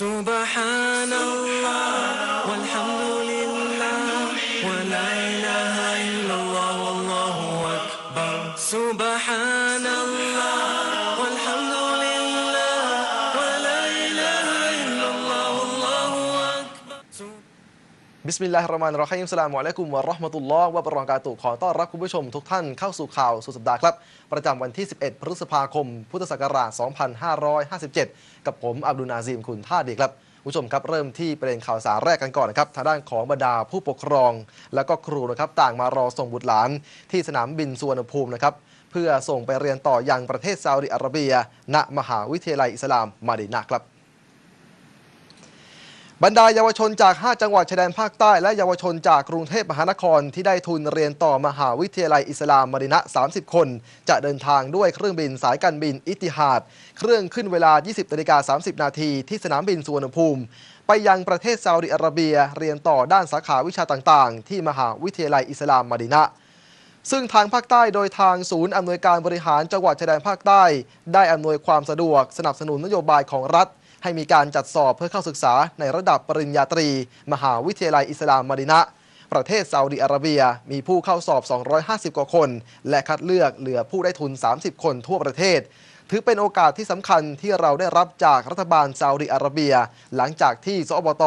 سبحان บิสมิลลาฮิรเราะห์มานิรเราะฮีมสลามุอะลัยกุมวะเราะห์มะตุลลอฮ์วะบะเราะกาตุฮ์ขอต้อนรับคุณผู้ชมทุกท่านเข้าสู่ข่าวสุดสัปดาห์ครับ ประจำวันที่ 11 พฤษภาคม พุทธศักราช 2557 กับผมอับดุลนาซีมคุณท่าดีครับคุณผู้ชมครับเริ่มที่ประเด็นข่าวสารแรกกันก่อนนะครับทางด้านของบรรดาผู้ปกครอง และก็ครูนะครับต่างมารอส่งบุตรหลาน ที่สนามบินสุวรรณภูมินะครับเพื่อส่งไปเรียนต่อยังประเทศซาอุดิอาระเบีย ณมหาวิทยาลัยอิสลามมาดีนะครับ บรรดาเยาวชนจาก 5 จังหวัดชายแดนภาคใต้ และเยาวชนจากกรุงเทพมหานครที่ได้ทุนเรียนต่อมหาวิทยาลัยอิสลามมดินะ 30 คน จะเดินทางด้วยเครื่องบินสายการบินอิติฮาด เครื่องขึ้นเวลา 20นาฬิกา30 นาทีที่สนามบินสุวรรณภูมิ ไปยังประเทศซาอุดิอาระเบียเรียนต่อด้านสาขาวิชาต่างๆ ที่มหาวิทยาลัยอิสลามมดินะซึ่งทางภาคใต้โดยทางศูนย์อำนวยการบริหารจังหวัดชายแดนภาคใต้ ได้อำนวยความสะดวกสนับสนุนนโยบายของรัฐ ให้มีการจัดสอบเพื่อเข้าศึกษาในระดับปริญญาตรี มหาวิทยาลัยอิสลามมาดินะประเทศซาอุดิอาระเบียมีผู้เข้าสอบ 250 กว่าคน และคัดเลือกเหลือผู้ได้ทุน 30 คนทั่วประเทศ ถือเป็นโอกาสที่สำคัญที่เราได้รับจากรัฐบาลซาอุดิอาระเบีย หลังจากที่สอบต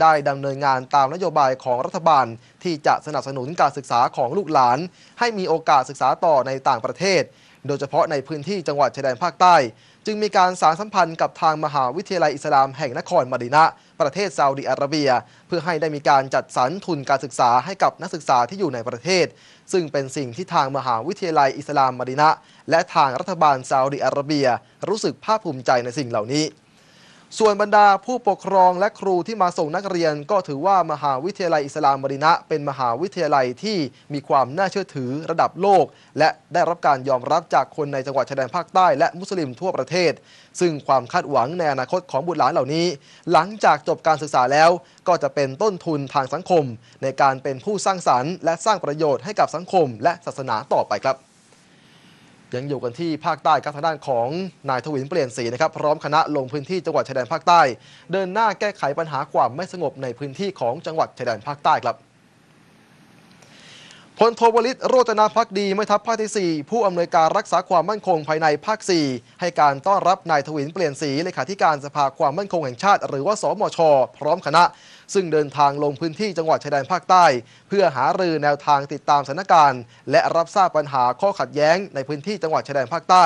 ได้ดำเนินงานตามนโยบายของรัฐบาล ที่จะสนับสนุนการศึกษาของลูกหลาน ให้มีโอกาสศึกษาต่อในต่างประเทศ โดยเฉพาะในพื้นที่จังหวัดชายแดนภาคใต้ จึงมีการสารสัมพันธ์กับทางมหาวิทยาลัยอิสลามแห่งนครมะดีนะประเทศซาอุดิอาระเบีย เพื่อให้ได้มีการจัดสรรทุนการศึกษาให้กับนักศึกษาที่อยู่ในประเทศ ซึ่งเป็นสิ่งที่ทางมหาวิทยาลัยอิสลามมะดีนะและทางรัฐบาลซาอุดิอาระเบีย รู้สึกภาคภูมิใจในสิ่งเหล่านี้ ส่วนบรรดาผู้ปกครองและครูที่มาส่งนักเรียน ก็ถือว่ามหาวิทยาลัยอิสลามมะดีนะ เป็นมหาวิทยาลัยที่มีความน่าเชื่อถือระดับโลก และได้รับการยอมรับจากคนในจังหวัดชายแดนภาคใต้และมุสลิมทั่วประเทศ ซึ่งความคาดหวังในอนาคตของบุตรหลานเหล่านี้ หลังจากจบการศึกษาแล้ว ก็จะเป็นต้นทุนทางสังคม ในการเป็นผู้สร้างสรรค์และสร้างประโยชน์ให้กับสังคม และศาสนาต่อไปครับ ยังอยู่กันที่ภาคใต้ครับทางด้านของนายทวินเปลี่ยนสีนะครับพร้อมคณะลงพื้นที่จังหวัดชายแดนภาคใต้ เดินหน้าแก้ไขปัญหาความไม่สงบในพื้นที่ของจังหวัดชายแดนภาคใต้ครับ ลโทวลิตโรจนาพักดีไม่ทัพภาคที่ 4 ผู้อำนวยการรักษาความมั่นคงภายในภาค 4 ให้การต้อนรับนายทวินเปลี่ยนสีเลขาธิการสภาความมั่นคงแห่งชาติ หรือว่าสมช พร้อมคณะ ซึ่งเดินทางลงพื้นที่จังหวัดชายแดนภาคใต้ เพื่อหารือแนวทางติดตามสถานการณ์ และรับทราบปัญหาข้อขัดแย้งในพื้นที่จังหวัดชายแดนภาคใต้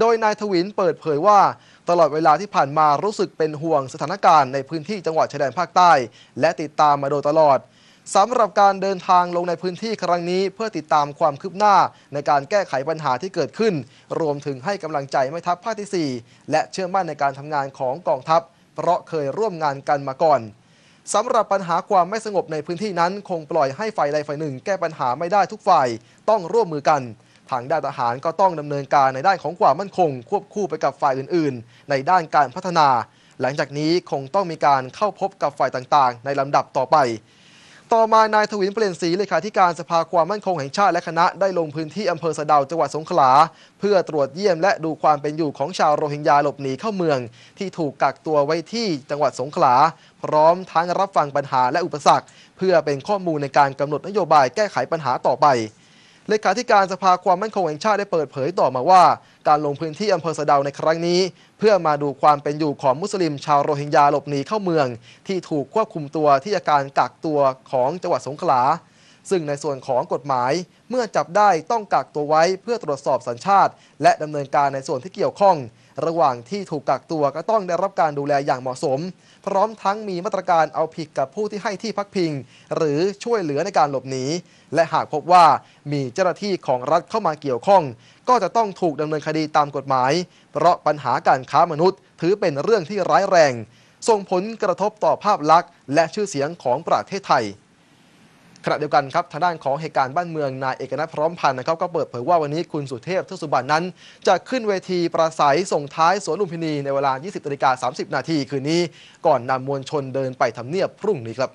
โดยนายทวินเปิดเผยว่าตลอดเวลาที่ผ่านมารู้สึกเป็นห่วงสถานการณ์ในพื้นที่จังหวัดชายแดนภาคใต้ และติดตามมาโดยตลอด สำหรับการเดินทางลงในพื้นที่ครั้งนี้ เพื่อติดตามความคืบหน้าในการแก้ไขปัญหาที่เกิดขึ้น รวมถึงให้กำลังใจแม่ทัพภาคที่ 4 และเชื่อมั่นในการทำงานของกองทัพ เพราะเคยร่วมงานกันมาก่อนสำหรับปัญหาความไม่สงบในพื้นที่นั้น คงปล่อยให้ฝ่ายใดฝ่ายหนึ่ง แก้ปัญหาไม่ได้ทุกฝ่าย ต้องร่วมมือกัน ทางด้านทหารก็ต้องดำเนินการในด้านของความมั่นคง ควบคู่ไปกับฝ่ายอื่น ๆ ในด้านการพัฒนา หลังจากนี้คงต้องมีการเข้าพบกับฝ่ายต่างๆ ในลำดับต่อไป ต่อมานายทวินเปลี่ยนสีเลขาธิการสภาความมั่นคงแห่งชาติและคณะได้ลงพื้นที่อำเภอสะดาจังหวัดสงขลา เพื่อตรวจเยี่ยมและดูความเป็นอยู่ของชาวโรฮิงญาหลบหนีเข้าเมือง ที่ถูกกักตัวไว้ที่จังหวัดสงขลา พร้อมทั้งรับฟังปัญหาและอุปสรรค เพื่อเป็นข้อมูลในการกำหนดนโยบายแก้ไขปัญหาต่อไป เลขาธิการสภาความมั่นคงแห่งชาติได้เปิดเผยต่อมาว่า การลงพื้นที่อำเภอสะเดาในครั้งนี้ เพื่อมาดูความเป็นอยู่ของมุสลิมชาวโรฮิงญาหลบหนีเข้าเมือง ที่ถูกควบคุมตัวที่อาการกักตัวของจังหวัดสงขลา ซึ่งในส่วนของกฎหมาย เมื่อจับได้ต้องกักตัวไว้เพื่อตรวจสอบสัญชาติ และดำเนินการในส่วนที่เกี่ยวข้อง ระหว่างที่ถูกกักตัวก็ต้องได้รับการดูแลอย่างเหมาะสม พร้อมทั้งมีมาตรการเอาผิดกับผู้ที่ให้ที่พักพิง หรือช่วยเหลือในการหลบหนี และหากพบว่ามีเจ้าหน้าที่ของรัฐเข้ามาเกี่ยวข้อง ก็จะต้องถูกดำเนินคดีตามกฎหมาย เพราะปัญหาการค้ามนุษย์ ถือเป็นเรื่องที่ร้ายแรง ส่งผลกระทบต่อภาพลักษณ์ และชื่อเสียงของประเทศไทย ขณะเดียวกันครับทางด้านของเหตุการณ์บ้านเมืองนายเอกนัทพร้อมพันธ์นะครับก็เปิดเผยว่าวันนี้คุณสุเทพเทือกสุบรรณนั้น จะขึ้นเวทีปราศัยส่งท้ายสวนลุมพินีในเวลา 20นาฬิกา30 นาทีคืนนี้ ก่อนนำมวลชนเดินไปทำเนียบพรุ่งนี้ครับ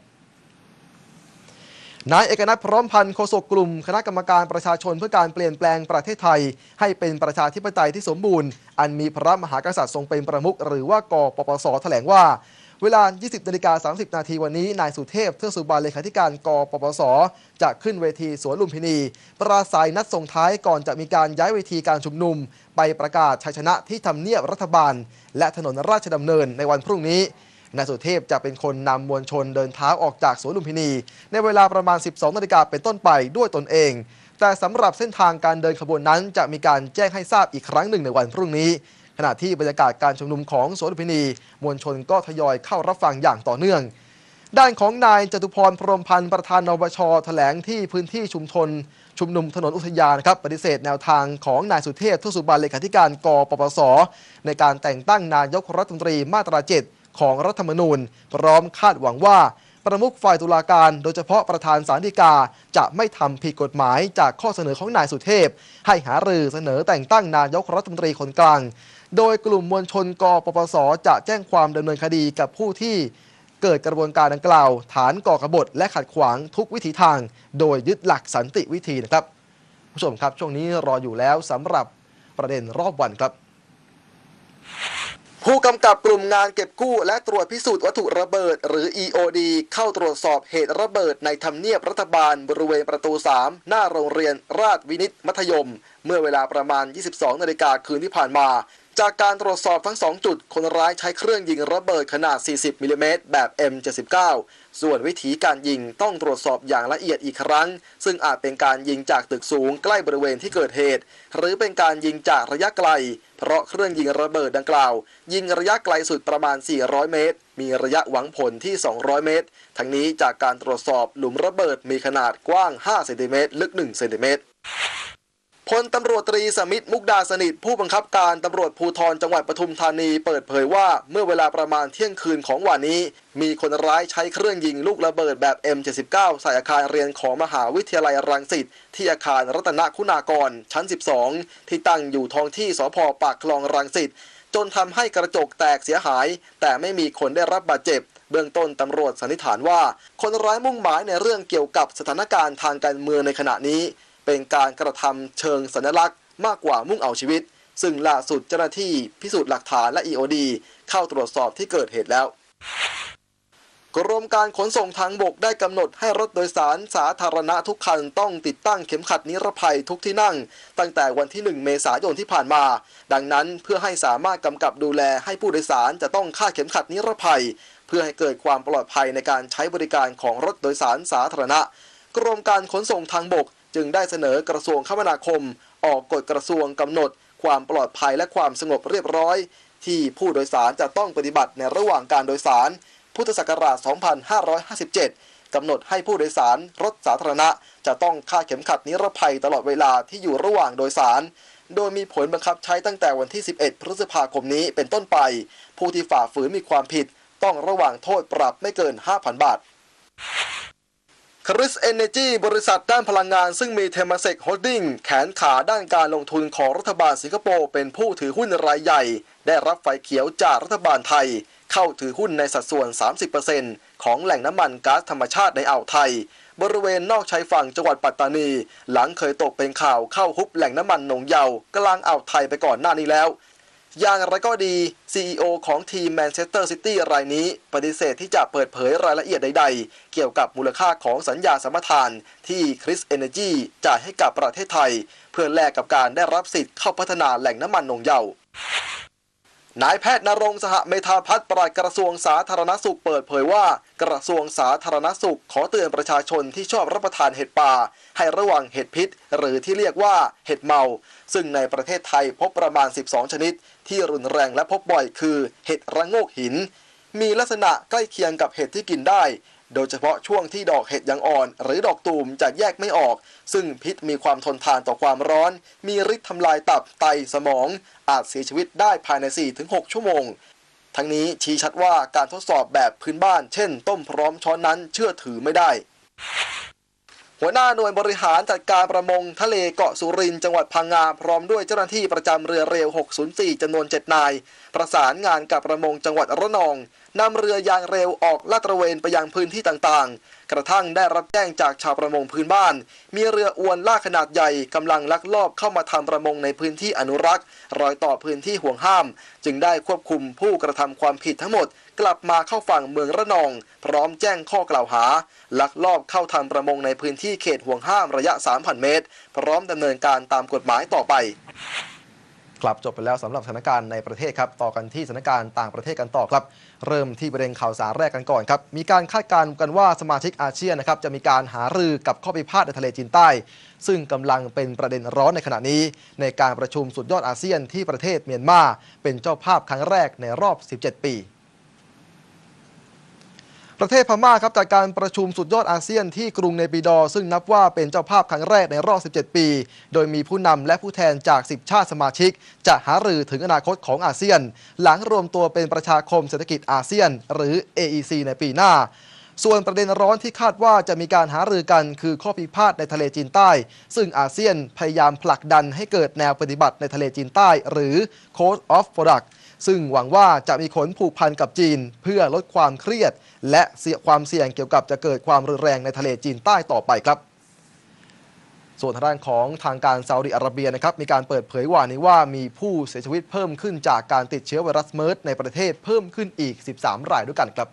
นายเอกนัทพร้อมพันธ์โฆษกกลุ่ม คณะกรรมการประชาชนเพื่อการเปลี่ยนแปลงประเทศไทย ให้เป็นประชาธิปไตยที่สมบูรณ์ อันมีพระมหากษัตริย์ทรงเป็นประมุขหรือว่ากปปสแถลงว่า เวลา 20นาฬิกา30 นาทีวันนี้ นายสุเทพเทือกสุบานเลขาธิการกปปส จะขึ้นเวทีสวนลุมพินี ปราศัยนัดส่งท้ายก่อนจะมีการย้ายเวทีการชุมนุม ไปประกาศชัยชนะที่ทำเนียบรัฐบาล และถนนราชดำเนินในวันพรุ่งนี้นายสุเทพจะเป็นคนนำมวลชนเดินเท้าออกจากสวนลุมพินี ในเวลาประมาณ 12 นาฬิกาเป็นต้นไปด้วยตนเอง แต่สำหรับเส้นทางการเดินขบวนนั้น จะมีการแจ้งให้ทราบอีกครั้งหนึ่งในวันพรุ่งนี้ ขณะที่บรรยากาศการชุมนุมของสวนพินี มวลชนก็ทยอยเข้ารับฟังอย่างต่อเนื่อง ด้านของนายจตุพรพรมพันธ์ประธานนปชแถลงที่พื้นที่ชุมชนชุมนุมถนนอุทยานนะครับปฏิเสธแนวทางของนายสุเทพทุสุบานเลขาธิการกปปส ในการแต่งตั้งนายกรัฐมนตรีมาตราเจ็ดของรัฐธรรมนูญ พร้อมคาดหวังว่าประมุขฝ่ายตุลาการ โดยเฉพาะประธานสารดีกาจะไม่ทำผิดกฎหมายจากข้อเสนอของนายสุเทพ ให้หารือเสนอแต่งตั้งนายกรัฐมนตรีคนกลาง โดยกลุ่มมวลชนกปปส จะแจ้งความดำเนินคดีกับผู้ที่เกิดกระบวนการดังกล่าว ฐานก่อกบฏและขัดขวางทุกวิถีทาง โดยยึดหลักสันติวิธีนะครับผู้ชมครับช่วงนี้รออยู่แล้วสำหรับประเด็นรอบวันครับ ผู้กำกับกลุ่มงานเก็บกู้และตรวจพิสูจน์วัตถุระเบิด หรือ EOD เข้าตรวจสอบเหตุระเบิดในทำเนียบรัฐบาลบริเวณประตู 3 หน้าโรงเรียนราชวินิตมัธยม เมื่อเวลาประมาณ 22นาฬิกาคืนที่ผ่านมา จากการตรวจสอบทั้ง 2 จุด คนร้ายใช้เครื่องยิงระเบิดขนาด 40 มิลลิเมตรแบบ M79 ส่วนวิธีการยิงต้องตรวจสอบอย่างละเอียดอีกครั้ง ซึ่งอาจเป็นการยิงจากตึกสูงใกล้บริเวณที่เกิดเหตุ หรือเป็นการยิงจากระยะไกล เพราะเครื่องยิงระเบิดดังกล่าว ยิงระยะไกลสุดประมาณ 400 เมตร มีระยะหวังผลที่ 200 เมตร ทั้งนี้จากการตรวจสอบหลุมระเบิดมีขนาดกว้าง 5 เซนติเมตร ลึก 1 เซนติเมตร พลตำรวจตรีสมิทธิ์มุกดาสนิทผู้บังคับการตำรวจภูธรจังหวัดปทุมธานีเปิดเผยว่าเมื่อเวลาประมาณเที่ยงคืนของวันนี้ มีคนร้ายใช้เครื่องยิงลูกระเบิดแบบ M79 ใส่อาคารเรียนของมหาวิทยาลัยรังสิตที่อาคารรัตนคุณากร ชั้น 12 ที่ตั้งอยู่ท้องที่สพปากคลองรังสิตจนทำให้กระจกแตกเสียหาย แต่ไม่มีคนได้รับบาดเจ็บเบื้องต้นตำรวจสันนิษฐานว่า คนร้ายมุ่งหมายในเรื่องเกี่ยวกับสถานการณ์ทางการเมืองในขณะนี้ เป็นการกระทำเชิงสัญลักษณ์มากกว่ามุ่งเอาชีวิต ซึ่งล่าสุดเจ้าหน้าที่พิสูจน์หลักฐานและ EOD เข้าตรวจสอบที่เกิดเหตุแล้ว กรมการขนส่งทางบกได้กำหนดให้รถโดยสารสาธารณะทุกคันต้องติดตั้งเข็มขัดนิรภัยทุกที่นั่ง ตั้งแต่วันที่ 1 เมษายนที่ผ่านมา ดังนั้นเพื่อให้สามารถกำกับดูแลให้ผู้โดยสารจะต้องคาดเข็มขัดนิรภัย เพื่อให้เกิดความปลอดภัยในการใช้บริการของรถโดยสารสาธารณะ กรมการขนส่งทางบก จึงได้เสนอกระทรวงคมนาคม ออกกฎกระทรวงกำหนด ความปลอดภัยและความสงบเรียบร้อย ที่ผู้โดยสารจะต้องปฏิบัติในระหว่างการโดยสาร พุทธศักราช 2557 กำหนดให้ผู้โดยสารรถสาธารณะ จะต้องคาดเข็มขัดนิรภัยตลอดเวลาที่อยู่ระหว่างโดยสาร โดยมีผลบังคับใช้ตั้งแต่วันที่ 11 พฤษภาคมนี้เป็นต้นไป ผู้ที่ฝ่าฝืนมีความผิด ต้องระหว่างโทษปรับไม่เกิน 5,000 บาท คริสเอเนจีบริษัทด้านพลังงานซึ่งมีเทมเซกโฮลดิ้งแขนขาด้านการลงทุนของรัฐบาลสิงคโปร์เป็นผู้ถือหุ้นรายใหญ่ ได้รับไฟเขียวจากรัฐบาลไทย เข้าถือหุ้นในสัดส่วน 30%ของแหล่งน้ำมันก๊าซธรรมชาติในอ่าวไทย บริเวณนอกชายฝั่งจังหวัดปัตตานี หลังเคยตกเป็นข่าวเข้าฮุบแหล่งน้ำมันหนองเยาวกลางอ่าวไทยไปก่อนหน้านี้แล้ว อย่างไรก็ดี CEO ของทีมแมนเชสเตอร์ซิตี้รายนี้ ปฏิเสธที่จะเปิดเผยรายละเอียดใดๆ เกี่ยวกับมูลค่าของสัญญาสัมปทานที่คริสเอเนจีจ่ายให้กับประเทศไทย เพื่อแลกกับการได้รับสิทธิ์เข้าพัฒนาแหล่งน้ำมันนงเยา นายแพทย์นรงสหเมธาพัฒน์ปลัดกระทรวงสาธารณสุขเปิดเผยว่า กระทรวงสาธารณสุขขอเตือนประชาชนที่ชอบรับประทานเห็ดป่า ให้ระวังเห็ดพิษ หรือที่เรียกว่าเห็ดเมา ซึ่งในประเทศไทยพบประมาณ 12 ชนิด ที่รุนแรงและพบบ่อยคือ เห็ดระโงกหิน มีลักษณะใกล้เคียงกับเห็ดที่กินได้ โดยเฉพาะช่วงที่ดอกเห็ดยังอ่อน หรือดอกตูมจะแยกไม่ออก ซึ่งพิษมีความทนทานต่อความร้อน มีฤทธิ์ทำลายตับไตสมอง อาจเสียชีวิตได้ภายใน 4-6 ชั่วโมง ทั้งนี้ชี้ชัดว่าการทดสอบแบบพื้นบ้าน เช่น ต้มพร้อมช้อนนั้นเชื่อถือไม่ได้ หัวหน้าหน่วยบริหารจัดการประมงทะเลเกาะสุรินทร์จังหวัดพังงาพร้อมด้วยเจ้าหน้าที่ประจำเรือเร็ว 604จำนวน 7 นาย ประสานงานกับประมงจังหวัดระนองนำเรือยางเร็วออกลาดตระเวนไปยังพื้นที่ต่างๆ กระทั่งได้รับแจ้งจากชาวประมงพื้นบ้าน มีเรืออวนลากขนาดใหญ่กำลังลักลอบเข้ามาทำประมงในพื้นที่อนุรักษ์ รอยต่อพื้นที่ห่วงห้าม จึงได้ควบคุมผู้กระทำความผิดทั้งหมด กลับมาเข้าฝั่งเมืองระนอง พร้อมแจ้งข้อกล่าวหา ลักลอบเข้าทำประมงในพื้นที่เขตห่วงห้ามระยะ 3,000 เมตร พร้อมดำเนินการตามกฎหมายต่อไป กลับจบไปแล้วสำหรับสถานการณ์ในประเทศครับต่อกันที่สถานการณ์ต่างประเทศกันต่อครับ เริ่มที่ประเด็นข่าวสารแรกกันก่อนครับมีการคาดการณ์กันว่าสมาชิกอาเซียนนะครับจะมีการหารือกับข้อพิพาทในทะเลจีนใต้ ซึ่งกำลังเป็นประเด็นร้อนในขณะนี้ ในการประชุมสุดยอดอาเซียนที่ประเทศเมียนมา เป็นเจ้าภาพครั้งแรกในรอบ 17 ปี ประเทศพม่าครับจากการประชุมสุดยอดอาเซียนที่กรุงเนปิดอ ซึ่งนับว่าเป็นเจ้าภาพครั้งแรกในรอบ 17 ปี โดยมีผู้นำและผู้แทนจาก 10 ชาติสมาชิก จะหารือถึงอนาคตของอาเซียน หลังรวมตัวเป็นประชาคมเศรษฐกิจอาเซียน หรือ AEC ในปีหน้าส่วนประเด็นร้อนที่คาดว่าจะมีการหารือกันคือข้อพิพาทในทะเลจีนใต้ ซึ่งอาเซียนพยายามผลักดันให้เกิดแนวปฏิบัติในทะเลจีนใต้ หรือ Code of Conduct ซึ่งหวังว่าจะมีผลผูกพันกับจีน เพื่อลดความเครียด และเสี่ยความเสี่ยงเกี่ยวกับจะเกิดความรุนแรงในทะเลจีนใต้ต่อไปครับ ส่วนทางด้านของทางการซาอุดิอาระเบียนะครับมีการเปิดเผยว่านี้ว่ามีผู้เสียชีวิตเพิ่มขึ้นจากการติดเชื้อไวรัสเมิร์สในประเทศเพิ่มขึ้นอีก 13 รายด้วยกันครับ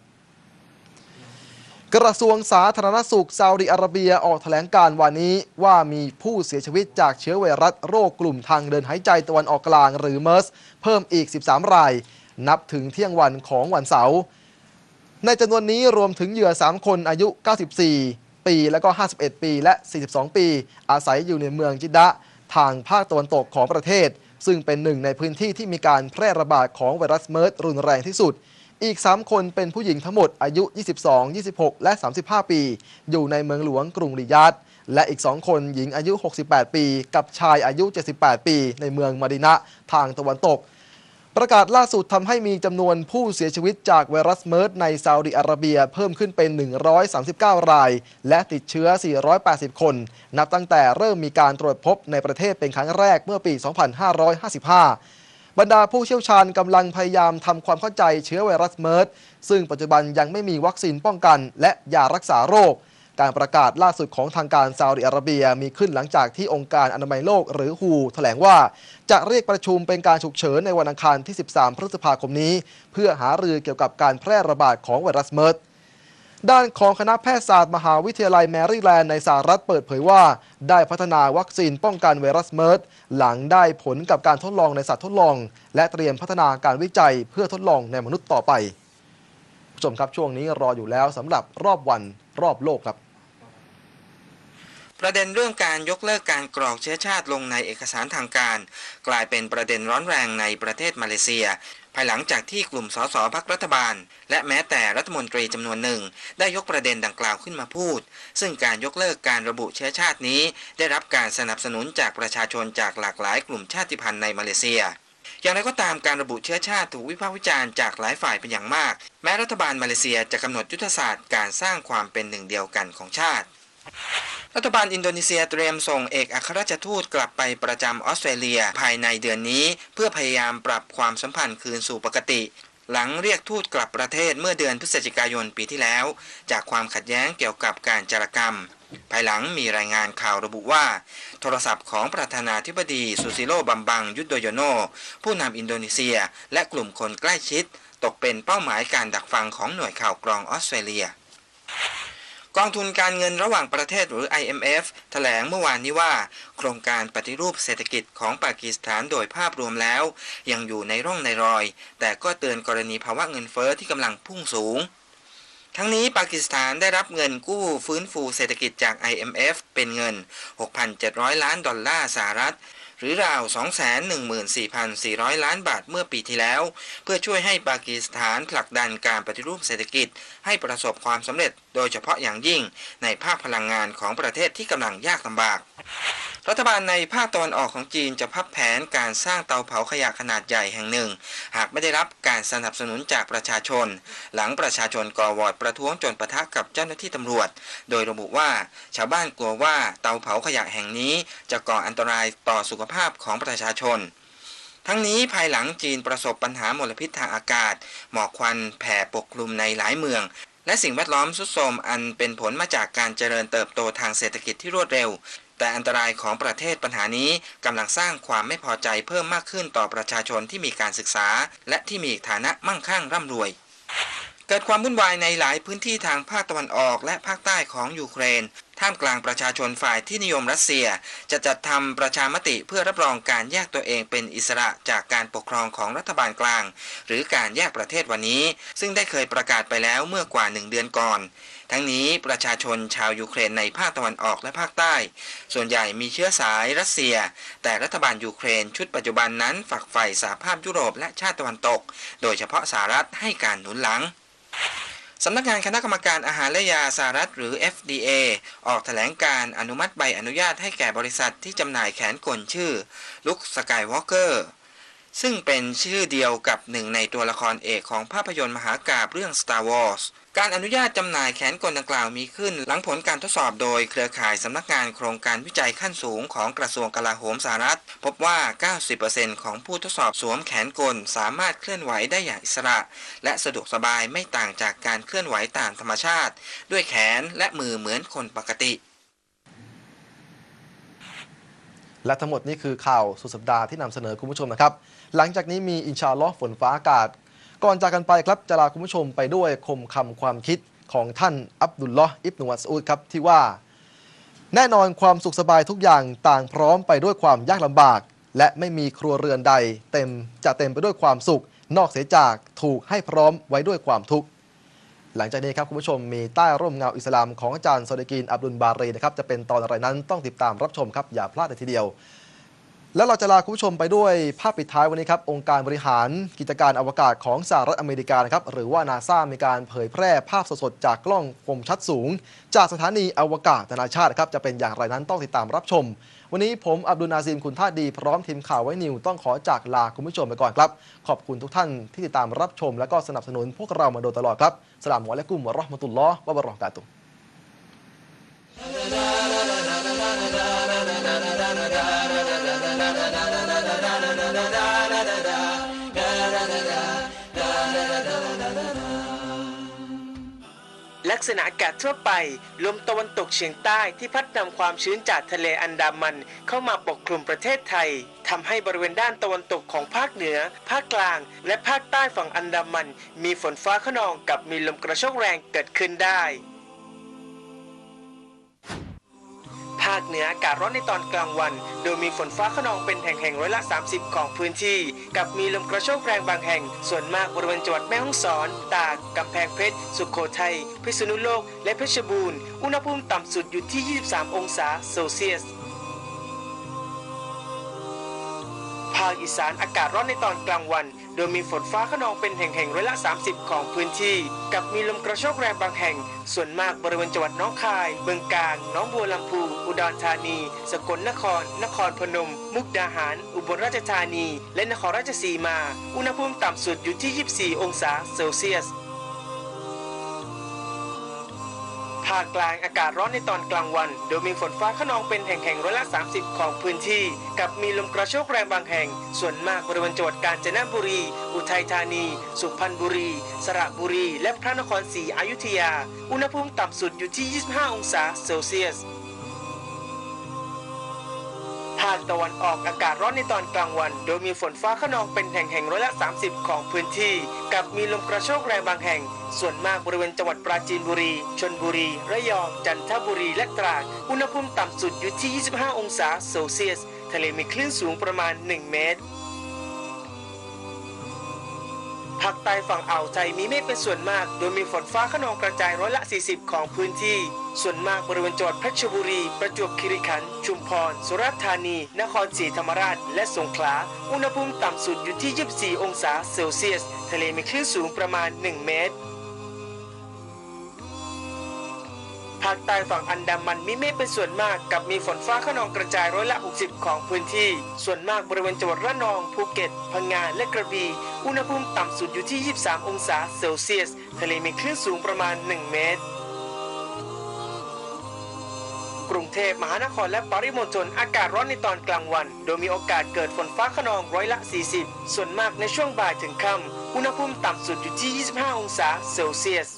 กระทรวงสาธารณสุขซาอุดิอาระเบียออกแถลงการวันนี้ว่ามีผู้เสียชีวิตจากเชื้อไวรัสโรคกลุ่มทางเดินหายใจตะวันออกกลางหรือเมอร์สเพิ่มอีก 13 ราย นับถึงเที่ยงวันของวันเสาร์ในจำนวนนี้รวมถึงเหยื่อ 3 คนอายุ 94 ปี และก็ 51 ปีและ 42 ปี อาศัยอยู่ในเมืองจิดะ ทางภาคตะวันตกของประเทศ ซึ่งเป็นหนึ่งในพื้นที่ที่มีการแพร่ระบาดของไวรัสเมิร์สรุนแรงที่สุด อีก 3 คนเป็นผู้หญิงทั้งหมดอายุ 22 26 และ 35 ปี อยู่ในเมืองหลวงกรุงริยาดและอีก 2 คนหญิงอายุ 68 ปี กับชายอายุ 78 ปี ในเมืองมาดินะทางตะวันตก ประกาศล่าสุดทำให้มีจำนวนผู้เสียชีวิตจากไวรัสเมิร์สในซาอุดิอาระเบียเพิ่มขึ้นเป็น 139 ราย และติดเชื้อ 480 คน นับตั้งแต่เริ่มมีการตรวจพบในประเทศเป็นครั้งแรกเมื่อปี 2555 บรรดาผู้เชี่ยวชาญกำลังพยายามทำความเข้าใจเชื้อไวรัสเมิร์สซึ่งปัจจุบันยังไม่มีวัคซีนป้องกัน และยารักษาโรค การประกาศล่าสุดของทางการซาอุดิอาระเบียมีขึ้นหลังจากที่องค์การอนามัยโลกหรือฮูแถลงว่า จะเรียกประชุมเป็นการฉุกเฉินในวันอังคารที่ 13 พฤษภาคมนี้ เพื่อหารือเกี่ยวกับการแพร่ระบาดของไวรัสเมิร์ส ด้านของคณะแพทยศาสตร์มหาวิทยาลัยแมริแลนด์ในสหรัฐเปิดเผยว่า ได้พัฒนาวัคซีนป้องกันไวรัสเมิร์สหลังได้ผลกับการทดลองในสัตว์ทดลอง และเตรียมพัฒนาการวิจัยเพื่อทดลองในมนุษย์ต่อไปผู้ชมครับช่วงนี้รออยู่แล้วสำหรับรอบวันรอบโลกครับ ประเด็นเรื่องการยกเลิกการกรอกเชื้อชาติลงในเอกสารทางการ กลายเป็นประเด็นร้อนแรงในประเทศมาเลเซีย ภายหลังจากที่กลุ่มสสพักรัฐบาล และแม้แต่รัฐมนตรีจำนวนหนึ่ง ได้ยกประเด็นดังกล่าวขึ้นมาพูด ซึ่งการยกเลิกการระบุเชื้อชาตินี้ ได้รับการสนับสนุนจากประชาชนจากหลากหลายกลุ่มชาติพันธุ์ในมาเลเซียอย่างไรก็ตามการระบุเชื้อชาติถูกวิพากษ์วิจารณ์จากหลายฝ่ายเป็นอย่างมาก แม้รัฐบาลมาเลเซียจะกำหนดยุทธศาสตร์การสร้างความเป็นหนึ่งเดียวกันของชาติ รัฐบาลอินโดนีเซียเตรียมส่งเอกอัครราชทูตกลับไปประจำออสเตรเลียภายในเดือนนี้ เพื่อพยายามปรับความสัมพันธ์คืนสู่ปกติ หลังเรียกทูตกลับประเทศเมื่อเดือนพฤศจิกายนปีที่แล้ว จากความขัดแย้งเกี่ยวกับการจารกรรม ภายหลังมีรายงานข่าวระบุว่า โทรศัพท์ของประธานาธิบดีซูซิโลบัมบังยุดโดโยโน ผู้นำอินโดนีเซีย และกลุ่มคนใกล้ชิด ตกเป็นเป้าหมายการดักฟังของหน่วยข่าวกรองออสเตรเลีย กองทุนการเงินระหว่างประเทศหรือ IMF แถลงเมื่อวานนี้ว่า โครงการปฏิรูปเศรษฐกิจของปากีสถานโดยภาพรวมแล้ว ยังอยู่ในร่องในรอย แต่ก็เตือนกรณีภาวะเงินเฟอ้อที่กำลังพุ่งสูง ทั้งนี้ปากีสถานได้รับเงินกู้ฟื้นฟูเศรษฐกิจจาก IMF เป็นเงิน 6,700 ล้านดอลลาร์สหรัฐ หรือราว 214,400 ล้านบาทเมื่อปีที่แล้ว เพื่อช่วยให้ปากีสถานผลักดันการปฏิรูปเศรษฐกิจ ให้ประสบความสำเร็จโดยเฉพาะอย่างยิ่งในภาคพลังงานของประเทศที่กำลังยากลำบาก รัฐบาลในภาคตะวันออกของจีนจะพับแผนการสร้างเตาเผาขยะขนาดใหญ่แห่งหนึ่ง หากไม่ได้รับการสนับสนุนจากประชาชน หลังประชาชนก่อวอร์ดประท้วงจนปะทะกับเจ้าหน้าที่ตำรวจ โดยระบุว่าชาวบ้านกลัวว่าเตาเผาขยะแห่งนี้ จะก่ออันตรายต่อสุขภาพของประชาชนทั้งนี้ภายหลังจีนประสบปัญหามลพิษทางอากาศ หมอกควันแผ่ปกคลุมในหลายเมือง และสิ่งแวดล้อมสุดโทรมอันเป็นผลมาจากการเจริญเติบโตทางเศรษฐกิจที่รวดเร็ว แต่อันตรายของประเทศปัญหานี้กำลังสร้างความไม่พอใจเพิ่มมากขึ้นต่อประชาชนที่มีการศึกษา และที่มีฐานะมั่งคั่งร่ำรวยเกิดความวุ่นวายในหลายพื้นที่ทางภาคตะวันออกและภาคใต้ของยูเครน ท่ามกลางประชาชนฝ่ายที่นิยมรัสเซีย จะจัดทำประชามติเพื่อรับรองการแยกตัวเองเป็นอิสระจากการปกครองของรัฐบาลกลาง หรือการแยกประเทศวันนี้ ซึ่งได้เคยประกาศไปแล้วเมื่อกว่าหนึ่งเดือนก่อน ทั้งนี้ประชาชนชาวยูเครนในภาคตะวันออกและภาคใต้ ส่วนใหญ่มีเชื้อสายรัสเซีย แต่รัฐบาลยูเครนชุดปัจจุบันนั้นฝักใฝ่สหภาพยุโรปและชาติตะวันตก โดยเฉพาะสหรัฐให้การหนุนหลังสำนักงานคณะกรรมการอาหารและยาสหรัฐหรือ FDA ออกแถลงการอนุมัติใบอนุญาตให้แก่บริษัทที่จำหน่ายแขนกลชื่อลุคสกายวอล์กเกอร์ซึ่งเป็นชื่อเดียวกับหนึ่งในตัวละครเอกของภาพยนตร์มหากาบเรื่อง Star Wars การอนุญาตจำหน่ายแขนกลดังกล่าวมีขึ้น หลังผลการทดสอบโดยเครือข่ายสำนักงานโครงการวิจัยขั้นสูงของกระทรวงกลาโหมสหรัฐ พบว่า 90%ของผู้ทดสอบสวมแขนกลสามารถเคลื่อนไหวได้อย่างอิสระ และสะดวกสบายไม่ต่างจากการเคลื่อนไหวตามธรรมชาติ ด้วยแขนและมือเหมือนคนปกติ และทั้งหมดนี่คือข่าวสุดสัปดาห์ที่นำเสนอคุณผู้ชมนะครับ หลังจากนี้มีอินชาลอฝนฟ้าอากาศ ก่อนจากกันไปครับจะลาคุณผู้ชมไปด้วยคมคำความคิดของท่านอับดุลลอฮ์อิบนุมัสอูดครับที่ว่า แน่นอนความสุขสบายทุกอย่างต่างพร้อมไปด้วยความยากลำบาก และไม่มีครัวเรือนใด เต็มจะเต็มไปด้วยความสุข นอกเสียจากถูกให้พร้อมไว้ด้วยความทุกข์หลังจากนี้ครับคุณผู้ชมมีใต้ร่มเงาอิสลามของอาจารย์โซเดกีนอับดุลบารีนะครับจะเป็นตอนอะไรนั้นต้องติดตามรับชมครับอย่าพลาดเลยทีเดียว แล้วเราจะลาคุณผู้ชมไปด้วยภาพปิดท้ายวันนี้ครับ องค์การบริหารกิจการอวกาศของสหรัฐอเมริกานะครับ หรือว่านาซามีการเผยแพร่ภาพสดๆ จากกล้องคมชัดสูง จากสถานีอวกาศนานาชาติครับ จะเป็นอย่างไรนั้นต้องติดตามรับชม วันนี้ผมอับดุลนาซิมคุณท่าดีพร้อมทีมข่าวไว้นิวต้องขอจากลาคุณผู้ชมไปก่อนครับ ขอบคุณทุกท่านที่ติดตามรับชม และก็สนับสนุนพวกเรามาโดยตลอดครับสลามอะลัยกุมวะราะห์มะตุลลอฮ์วะบะราะกาตุ ลักษณะอากาศทั่วไป ลมตะวันตกเฉียงใต้ที่พัดนำความชื้นจากทะเลอันดามันเข้ามาปกคลุมประเทศไทยทำให้บริเวณด้านตะวันตกของภาคเหนือ ภาคกลาง และภาคใต้ฝั่งอันดามัน มีฝนฟ้าขนองกับมีลมกระโชกแรงเกิดขึ้นได้ คเหนืออากาศร้อนในตอนกลางวัน โดยมีฝนฟ้าขนองเป็นแห่งๆร้อยละ 30 ของพื้นที่ กับมีลมกระโชกแรงบางแห่ง ส่วนมากบริเวณจังหวัดแม่ฮ่องสอน ตากกำแพงเพชร สุโขทัย พิษณุโลก และเพชรบูรณ์ อุณหภูมิต่ำสุดอยู่ที่ 23 องศาเซลเซียสภาคอีสานอากาศร้อนในตอนกลางวัน โดยมีฝนฟ้าขนองเป็นแห่งๆร้อยละ 30 ของพื้นที่ กับมีลมกระโชกแรงบางแห่ง ส่วนมากบริเวณจังหวัดน้องคายเบืองกาญน้องบัวลำพู อุดรธานี สกลนคร นครพนม มุกดาหาร อุบลราชธานี และนครราชสีมา อุณหภูมิต่ำสุดอยู่ที่ 24 องศาเซลเซียส ภาคกลางอากาศร้อนในตอนกลางวัน โดยมีฝนฟ้าขนองเป็นแห่งๆร้อยละ 30 ของพื้นที่ กับมีลมกระโชกแรงบางแห่ง ส่วนมากบริเวณจังหวัดกาญจนบุรี อุทัยธานี สุพรรณบุรี สระบุรี และพระนครศรีอยุธยา อุณหภูมิต่ำสุดอยู่ที่ 25 องศาเซลเซียสาคตะวันออกอากาศร้อนในตอนกลางวัน โดยมีฝนฟ้าขนองเป็นแห่งๆร้อยละ 30 ของพื้นที่ กับมีลมกระโชกแรงบางแห่ง ส่วนมากบริเวณจังหวัดปราจีนบุรี ชนบุรี ระยอง จันทบุรี และตราด อุณหภูมิต่ำสุดอยู่ที่ 25 องศาเซลเซียส ทะเลมีคลื่นสูงประมาณ 1 เมตร ภาคใต้ฝั่งอ่าวไทยมีเมฆเป็นส่วนมาก โดยมีฝนฟ้าขนองกระจายร้อยละ 40 ของพื้นที่ ส่วนมากบริเวณจังหวัดเพชรบุรี ประจวบคีรีขันธ์ ชุมพร สุราษฎร์ธานี นครศรีธรรมราช และสงขลา อุณหภูมิต่ำสุดอยู่ที่ 24 องศาเซลเซียส ทะเลมีคลื่นสูงประมาณ 1 เมตร ภาคใต้ฝั่งอันดามันมีเมฆเป็นส่วนมากกับมีฝนฟ้าขนองกระจายร้อยละ 60 ของพื้นที่ ส่วนมากบริเวณจังหวัดระนองภูเก็ต พังงาและกระบี่อุณหภูมิต่ำสุดอยู่ที่ 23 องศาเซลเซียส ทะเลมีคลื่นสูงประมาณ 1 เมตร กรุงเทพมหานครและปริมณฑลอากาศร้อนในตอนกลางวัน โดยมีโอกาสเกิดฝนฟ้าขนองร้อยละ 40 ส่วนมากในช่วงบ่ายถึงค่ำอุณหภูมิต่ำสุดอยู่ที่ 25 องศาเซลเซียส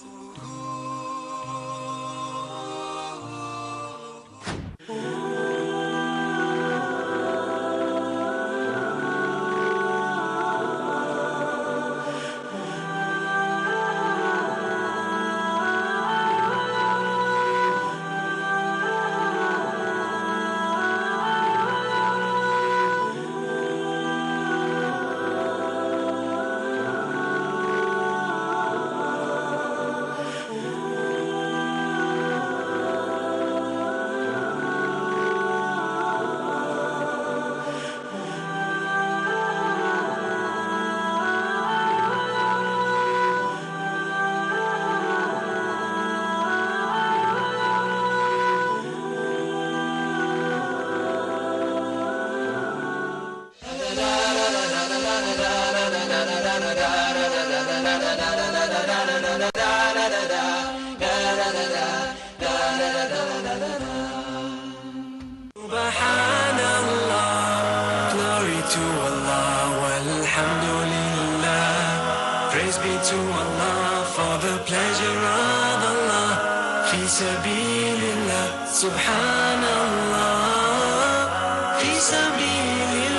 praise be to Allah for the pleasure of Allah. Fi sabilillah, subhanallah. Fi sabilillah.